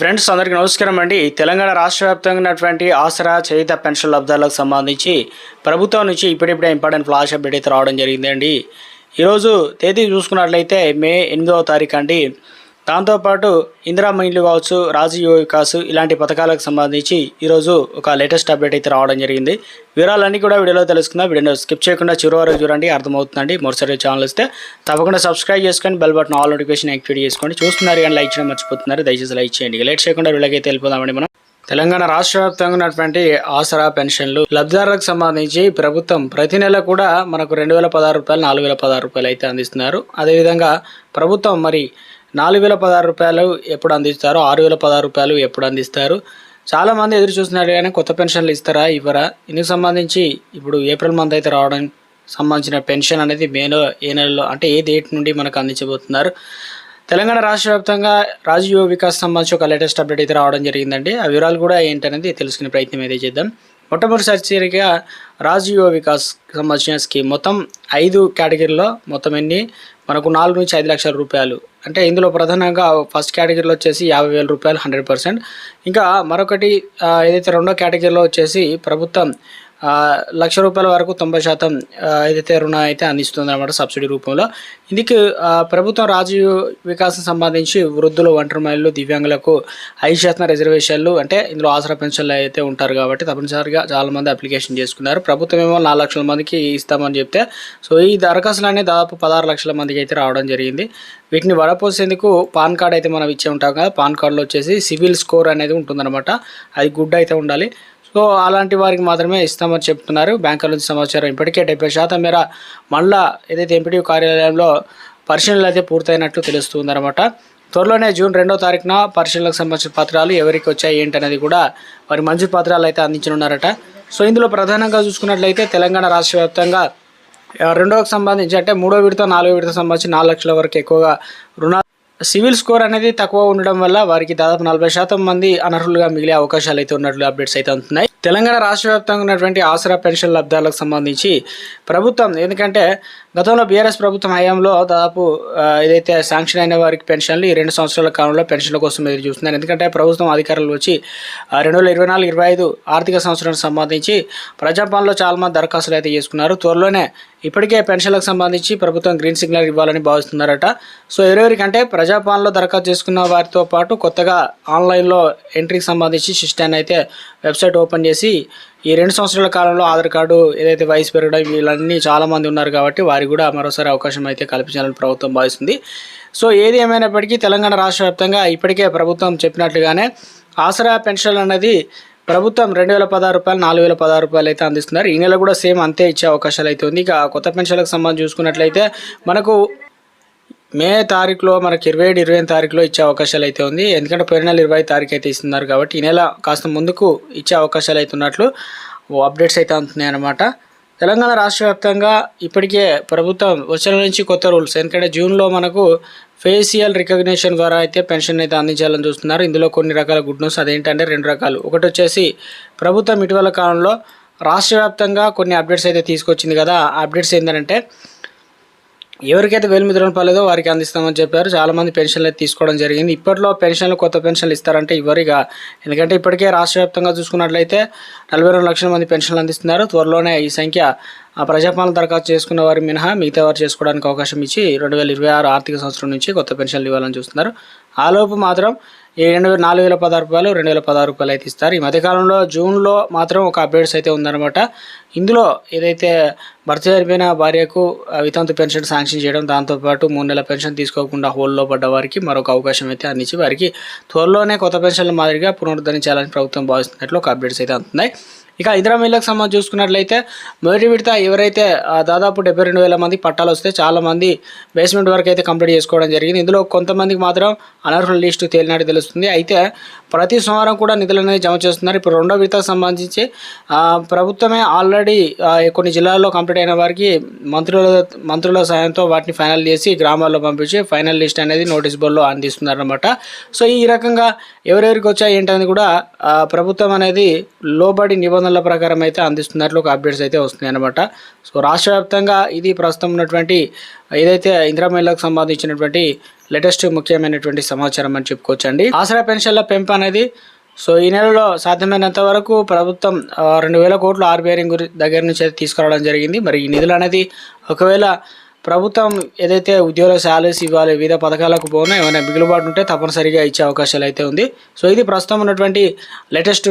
Friends అందరికీ నమస్కారం అండి. తెలంగాణ రాష్ట్ర వ్యాప్తంగా ఉన్నటువంటి ఆసరా చేయుత పెన్షన్ లబ్ధాలకు సంబంధించి ప్రభుత్వం నుంచి ఇప్పుడిప్పుడే ఇంపార్టెంట్ ఫ్లాష్ అప్డేట్ అయితే రావడం జరిగిందండి. ఈరోజు తేదీ చూసుకున్నట్లయితే మే ఎనిమిదవ తారీఖు అండి. దాంతోపాటు ఇందిరా ఇల్లు కావచ్చు రాజీవ్ వికాస్ ఇలాంటి పథకాలకు సంబంధించి ఈరోజు ఒక లేటెస్ట్ అప్డేట్ అయితే రావడం జరిగింది. వివరాలన్నీ కూడా వీడియోలో తెలుసుకుందాం. వీడియోని స్కిప్ చేయకుండా చివరి వరకు చూడండి. అర్థమవుతుందండి. మరోసారి ఛానల్ వస్తే తప్పకుండా సబ్స్క్రైబ్ చేసుకొని bell button all notification activate చేసుకోండి. చూస్తున్నారు కానీ లైక్ చేయడం మర్చిపోతున్నారు. దయచేసి లైక్ చేయండి. లేట్ చేయకుండా వీళ్ళకైతే వెళ్ళిపోదామండి మనం. తెలంగాణ రాష్ట్ర వ్యాప్తంగా ఉన్నటువంటి ఆసరా పెన్షన్లు లబ్ధిదారులకు సంబంధించి ప్రభుత్వం ప్రతి నెల కూడా మనకు రెండు వేల పదహారు రూపాయలు నాలుగు వేల పదహారు రూపాయలు అయితే అందిస్తున్నారు. అదేవిధంగా ప్రభుత్వం మరి నాలుగు వేల పదహారు రూపాయలు ఎప్పుడు అందిస్తారు ఆరు వేల పదహారు రూపాయలు ఎప్పుడు అందిస్తారు? చాలా మంది ఎదురు చూస్తున్నారు కానీ కొత్త పెన్షన్లు ఇస్తారా ఇవ్వరా? ఇందుకు సంబంధించి ఇప్పుడు ఏప్రిల్ మంత్ అయితే రావడం సంబంధించిన పెన్షన్ అనేది మేలో ఏ నెలలో అంటే ఏ డేట్ నుండి మనకు అందించబోతున్నారు? తెలంగాణ రాష్ట్ర వ్యాప్తంగా రాజీవ్ వికాస్ సంబంధించి ఒక లేటెస్ట్ అప్డేట్ అయితే రావడం జరిగిందండి. ఆ వివరాలు కూడా ఏంటనేది తెలుసుకునే ప్రయత్నం అయితే చేద్దాం. మొట్టమొదటిసారిగా రాజీవ్ వికాస్ సంబంధించిన స్కీమ్ మొత్తం ఐదు కేటగిరీలో మొత్తం ఎన్ని? మనకు నాలుగు నుంచి ఐదు లక్షల రూపాయలు. అంటే ఇందులో ప్రధానంగా ఫస్ట్ కేటగిరీలో వచ్చేసి యాభై వేల రూపాయలు హండ్రెడ్ పర్సెంట్. ఇంకా మరొకటి ఏదైతే రెండో కేటగిరీలో వచ్చేసి ప్రభుత్వం లక్ష రూపాయల వరకు తొంభై శాతం ఏదైతే రుణం అయితే అందిస్తుంది అనమాట సబ్సిడీ రూపంలో. ఇందుకు ప్రభుత్వం రాజీవ్ వికాసం సంబంధించి వృద్ధులు ఒంటరి మహిళలు దివ్యాంగులకు ఐదు శాతం రిజర్వేషన్లు అంటే ఇందులో ఆసరా పెన్షన్లు అయితే ఉంటారు కాబట్టి తప్పనిసరిగా చాలా మంది అప్లికేషన్ చేసుకున్నారు. ప్రభుత్వం ఏమో నాలుగు లక్షల మందికి ఇస్తామని చెప్తే సో ఈ దరఖాస్తులు అనేవి దాదాపు పదహారు లక్షల మందికి అయితే రావడం జరిగింది. వీటిని వడపోసేందుకు పాన్ కార్డ్ అయితే మనం ఇచ్చే ఉంటాం కదా పాన్ కార్డులో వచ్చేసి సివిల్ స్కోర్ అనేది ఉంటుందన్నమాట. అది గుడ్ అయితే ఉండాలి. సో అలాంటి వారికి మాత్రమే ఇస్తామని చెప్తున్నారు. బ్యాంకుల నుంచి సమాచారం ఇప్పటికే డెబ్బై శాతం మేర మళ్ళా ఏదైతే ఎంపీడీ కార్యాలయంలో పరిశీలనలు అయితే పూర్తయినట్లు తెలుస్తుందన్నమాట. త్వరలోనే జూన్ రెండో తారీఖున పరిశీలనకు సంబంధించిన పత్రాలు ఎవరికి వచ్చాయి ఏంటనేది కూడా వారి మంజూరు పత్రాలు అయితే అందించనున్నారట. సో ఇందులో ప్రధానంగా చూసుకున్నట్లయితే తెలంగాణ రాష్ట్ర వ్యాప్తంగా రెండోకి సంబంధించి అంటే మూడో విడత నాలుగో విడత సంబంధించి నాలుగు లక్షల వరకు ఎక్కువగా రుణాలు సివిల్ స్కోర్ అనేది తక్కువ ఉండడం వల్ల వారికి దాదాపు నలభై శాతం మంది అనర్హులుగా మిగిలే అవకాశాలు అయితే ఉన్నట్లు అప్డేట్స్ అయితే ఉంటున్నాయి తెలంగాణ రాష్ట్ర వ్యాప్తంగా ఉన్నటువంటి ఆసరా పెన్షన్ లబ్ధాలకు సంబంధించి ప్రభుత్వం ఎందుకంటే గతంలో బీఆర్ఎస్ ప్రభుత్వం హయాంలో దాదాపు ఏదైతే శాంక్షన్ అయిన వారికి పెన్షన్లు ఈ రెండు సంవత్సరాల కాలంలో పెన్షన్ల కోసం ఎదురు చూస్తున్నారు. ఎందుకంటే ప్రభుత్వం అధికారులు వచ్చి రెండు వేల ఇరవై నాలుగు ఇరవై ఐదు ఆర్థిక సంవత్సరానికి సంబంధించి ప్రజాపాలనలో చాలామంది దరఖాస్తులు అయితే చేసుకున్నారు. త్వరలోనే ఇప్పటికే పెన్షన్లకు సంబంధించి ప్రభుత్వం గ్రీన్ సిగ్నల్ ఇవ్వాలని భావిస్తున్నారట. సో ఎవరెవరికంటే ప్రజాపాలనలో దరఖాస్తు చేసుకున్న వారితో పాటు కొత్తగా ఆన్లైన్లో ఎంట్రీకి సంబంధించి సిస్టాన్ని అయితే వెబ్సైట్ ఓపెన్ చేసి ఈ రెండు సంవత్సరాల కాలంలో ఆధార్ కార్డు ఏదైతే వయసు పెరగడం వీళ్ళన్నీ చాలామంది ఉన్నారు కాబట్టి వారికి కూడా మరోసారి అవకాశం అయితే కల్పించాలని ప్రభుత్వం భావిస్తుంది. సో ఏది ఏమైనప్పటికీ తెలంగాణ రాష్ట్ర వ్యాప్తంగా ఇప్పటికే ప్రభుత్వం చెప్పినట్లుగానే ఆసరా పెన్షన్ అనేది ప్రభుత్వం రెండు వేల పదహారు రూపాయలు నాలుగు వేల పదహారు రూపాయలు అయితే అందిస్తున్నారు. ఈ నెల కూడా సేమ్ అంతే ఇచ్చే అవకాశాలు అయితే ఉంది. ఇక కొత్త పెన్షన్లకు సంబంధించి చూసుకున్నట్లయితే మనకు మే తారీఖులో మనకి ఇరవై ఏడు ఇరవై తారీఖులో ఇచ్చే అవకాశాలు అయితే ఉంది. ఎందుకంటే పోయిన నెల ఇరవై తారీఖు అయితే ఇస్తున్నారు కాబట్టి ఈ నెల కాస్త ముందుకు ఇచ్చే అవకాశాలు అయితే ఉన్నట్లు అప్డేట్స్ అయితే అందుతున్నాయి అన్నమాట తెలంగాణ రాష్ట్ర వ్యాప్తంగా ఇప్పటికే ప్రభుత్వం వచ్చిన నుంచి కొత్త రూల్స్ ఎందుకంటే జూన్లో మనకు ఫేషియల్ రికగ్నిషన్ ద్వారా అయితే పెన్షన్ అయితే అందించాలని చూస్తున్నారు. ఇందులో కొన్ని రకాల గుడ్ న్యూస్ అదేంటంటే రెండు రకాలు. ఒకటి వచ్చేసి ప్రభుత్వం ఇటీవల కాలంలో రాష్ట్ర వ్యాప్తంగా కొన్ని అప్డేట్స్ అయితే తీసుకొచ్చింది కదా. ఆ అప్డేట్స్ ఏంటంటే ఎవరికైతే వేలు రుణం పర్లేదో వారికి అందిస్తామని చెప్పారు. చాలా మంది పెన్షన్లు అయితే తీసుకోవడం జరిగింది. ఇప్పట్లో పెన్షన్లు కొత్త పెన్షన్లు ఇస్తారంటే ఇవ్వరిగా. ఎందుకంటే ఇప్పటికే రాష్ట్ర వ్యాప్తంగా చూసుకున్నట్లయితే నలభై రెండు లక్షల మంది పెన్షన్లు అందిస్తున్నారు. త్వరలోనే ఈ సంఖ్య ఆ ప్రజాపాలన దరఖాస్తు చేసుకున్న వారి మినహా మిగతా వారు చేసుకోవడానికి అవకాశం ఇచ్చి రెండు వేల ఇరవై ఆరు ఆర్థిక సంవత్సరం నుంచి కొత్త పెన్షన్లు ఇవ్వాలని చూస్తున్నారు. ఆలోపు మాత్రం ఈ రెండు వేల నాలుగు వేల పదహారు రూపాయలు రెండు వేల పదహారు రూపాయలు అయితే ఇస్తారు. ఈ మధ్యకాలంలో జూన్లో మాత్రం ఒక అప్డేట్స్ అయితే ఉందన్నమాట. ఇందులో ఏదైతే భర్త చనిపోయిన భార్యకు ఆ, వితంతు పెన్షన్ శాంక్షన్ చేయడం దాంతోపాటు మూడు నెలల పెన్షన్ తీసుకోకుండా హోల్లో పడ్డ వారికి మరొక అవకాశం అయితే అందించి వారికి త్వరలోనే కొత్త పెన్షన్ల మాదిరిగా పునరుద్ధరించాలని ప్రభుత్వం భావిస్తున్నట్లు ఒక అప్డేట్స్ అయితే అందుతున్నాయి. ఇక ఇందిరా మిల్లకు సంబంధించి చూసుకున్నట్లయితే మొదటి విడత ఎవరైతే దాదాపు డెబ్బై రెండు వేల మంది పట్టాలు వస్తే చాలామంది బేస్మెంట్ వరకు అయితే కంప్లీట్ చేసుకోవడం జరిగింది. ఇందులో కొంతమందికి మాత్రం అనర్హుల లిస్టు తేలినట్టు తెలుస్తుంది. అయితే ప్రతి సోమవారం కూడా నిధులు అనేది జమ చేస్తున్నారు. ఇప్పుడు రెండో విడతకు సంబంధించి ప్రభుత్వమే ఆల్రెడీ కొన్ని జిల్లాల్లో కంప్లీట్ అయిన వారికి మంత్రుల మంత్రుల సాయంతో వాటిని ఫైనల్ చేసి గ్రామాల్లో పంపించి ఫైనల్ లిస్ట్ అనేది నోటీస్ బోర్డులో అందిస్తున్నారనమాట సో ఈ రకంగా ఎవరెవరికి వచ్చాయి ఏంటనేది కూడా ప్రభుత్వం అనేది లోబడి నిబంధనల ప్రకారం అయితే అందిస్తున్నట్లు ఒక అప్డేట్స్ అయితే వస్తున్నాయి అనమాట సో రాష్ట్ర వ్యాప్తంగా ఇది ప్రస్తుతం ఉన్నటువంటి ఏదైతే ఇందిరా మహిళకు సంబంధించినటువంటి లేటెస్ట్ ముఖ్యమైనటువంటి సమాచారం అని చెప్పుకోవచ్చండి. ఆసరా పెన్షన్ల పెంపు అనేది సో ఈ నెలలో సాధ్యమైనంత వరకు ప్రభుత్వం రెండు వేల కోట్లు ఆర్బీఐ గురి దగ్గర నుంచి అయితే తీసుకురావడం జరిగింది. మరి ఈ నిధులు అనేది ఒకవేళ ప్రభుత్వం ఏదైతే ఉద్యోగుల శాలరీస్ ఇవ్వాలి వివిధ పథకాలకు పోను ఏమైనా మిగులుబాటు ఉంటే తప్పనిసరిగా ఇచ్చే అవకాశాలు అయితే ఉంది. సో ఇది ప్రస్తుతం ఉన్నటువంటి లేటెస్ట్